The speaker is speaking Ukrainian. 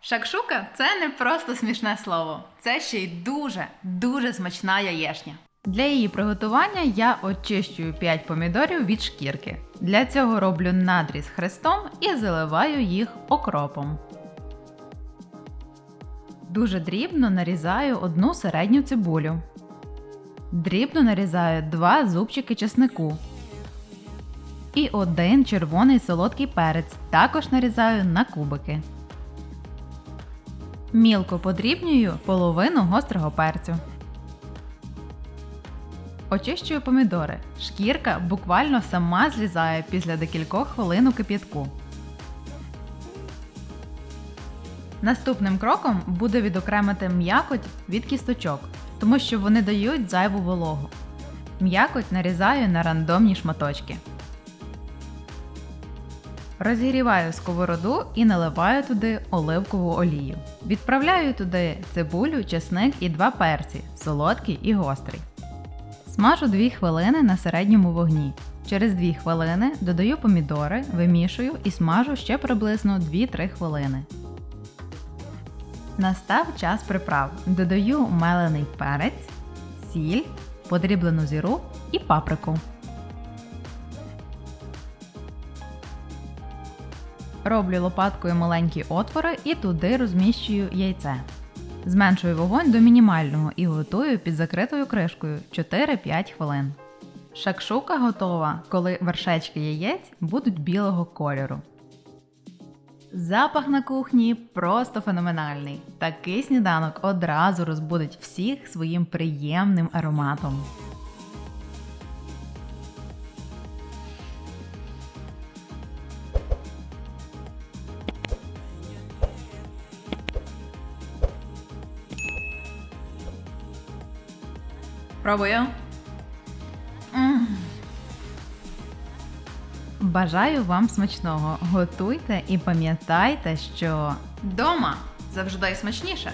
Шакшука це не просто смішне слово, це ще й дуже, дуже смачна яєшня. Для її приготування я очищую 5 помідорів від шкірки. Для цього роблю надріз хрестом і заливаю їх окропом. Дуже дрібно нарізаю одну середню цибулю. Дрібно нарізаю 2 зубчики чеснику. І один червоний солодкий перець також нарізаю на кубики. Мілко подрібнюю половину гострого перцю. Очищую помідори. Шкірка буквально сама злізає після декількох хвилин у кип'ятку. Наступним кроком буде відокремити м'якоть від кісточок, тому що вони дають зайву вологу. М'якоть нарізаю на рандомні шматочки. Розігріваю сковороду і наливаю туди оливкову олію. Відправляю туди цибулю, чесник і два перці солодкий і гострий. Смажу 2 хвилини на середньому вогні. Через 2 хвилини додаю помідори, вимішую і смажу ще приблизно 2-3 хвилини. Настав час приправ. Додаю мелений перець, сіль, подріблену зіру і паприку. Роблю лопаткою маленькі отвори і туди розміщую яйце. Зменшую вогонь до мінімального і готую під закритою кришкою 4-5 хвилин. Шакшука готова, коли вершечки яєць будуть білого кольору. Запах на кухні просто феноменальний. Такий сніданок одразу розбудить всіх своїм приємним ароматом. Пробую. М. Бажаю вам смачного. Готуйте і пам'ятайте, що дома завжди смачніше.